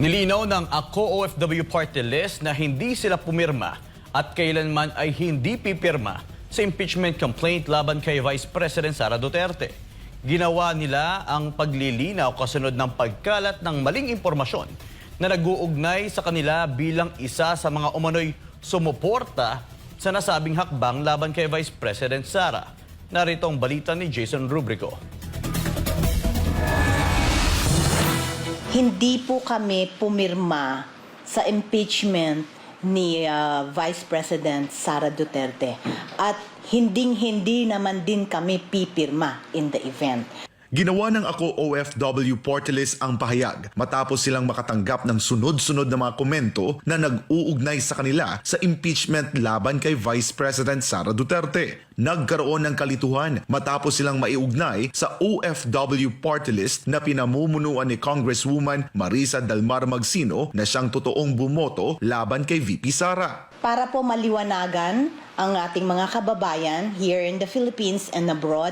Nilinaw ng Ako OFW Party List na hindi sila pumirma at kailanman ay hindi pipirma sa impeachment complaint laban kay Vice President Sara Duterte. Ginawa nila ang paglilinaw kasunod ng pagkalat ng maling impormasyon na nag-uugnay sa kanila bilang isa sa mga umano'y sumuporta sa nasabing hakbang laban kay Vice President Sara. Narito ang balita ni Jason Rubrico. Hindi po kami pumirma sa impeachment ni ah, Vice President Sara Duterte at hinding-hindi naman din kami pipirma in the event. Ginawa ng ako OFW Portalis ang pahayag matapos silang makatanggap ng sunod-sunod na mga komento na nag-uugnay sa kanila sa impeachment laban kay Vice President Sara Duterte. Nagkaroon ng kalituhan matapos silang maiugnay sa OFW Portalis na pinamumunuan ni Congresswoman Marisa Dalmar Magsino na siyang totoong bumoto laban kay VP Sara. Para po maliwanagan ang ating mga kababayan here in the Philippines and abroad,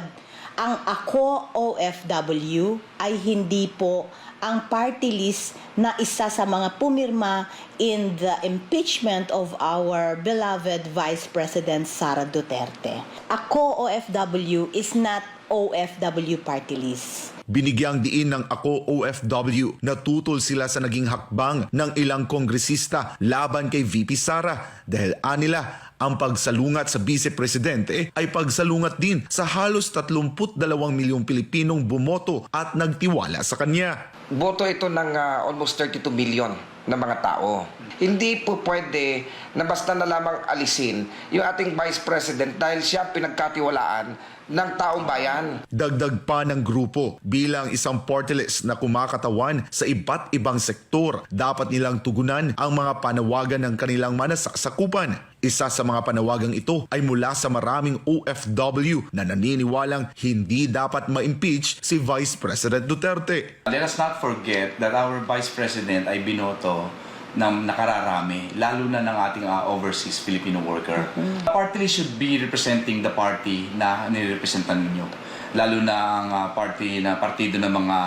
ang Ako OFW ay hindi po ang party list na isa sa mga pumirma in the impeachment of our beloved Vice President Sara Duterte. Ako OFW is not OFW party list. Binigyang diin ng ako OFW na tutol sila sa naging hakbang ng ilang kongresista laban kay VP Sara dahil anila ang pagsalungat sa Vice Presidente ay pagsalungat din sa halos 32 milyong Pilipinong bumoto at nagtiwala sa kanya. boto ito ng ah, almost 32 million na mga tao. Hindi po pwede na basta na lamang alisin yung ating Vice President dahil siya pinagkatiwalaan ng taong bayan. Dagdag pa ng grupo bilang isang portalis na kumakatawan sa iba't ibang sektor. Dapat nilang tugunan ang mga panawagan ng kanilang manasaksakupan. Isa sa mga panawagang ito ay mula sa maraming OFW na naniniwalang hindi dapat ma-impeach si Vice President Duterte. Let us not forget that our Vice President ay binoto ng nakararami, lalo na ng ating uh, overseas Filipino worker. The party should be representing the party na nirepresentan ninyo. Lalo na ang uh, party na partido ng mga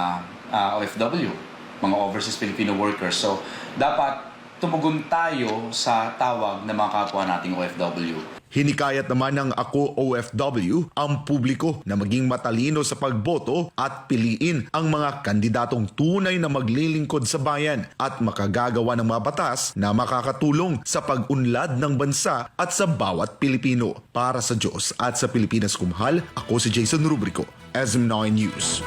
uh, OFW, mga overseas Filipino workers. So, dapat tumugon tayo sa tawag ng mga kapwa nating OFW. Hinikayat naman ng ako OFW ang publiko na maging matalino sa pagboto at piliin ang mga kandidatong tunay na maglilingkod sa bayan at makagagawa ng mga batas na makakatulong sa pag-unlad ng bansa at sa bawat Pilipino. Para sa Diyos at sa Pilipinas kumahal, ako si Jason Rubrico, SM9 News.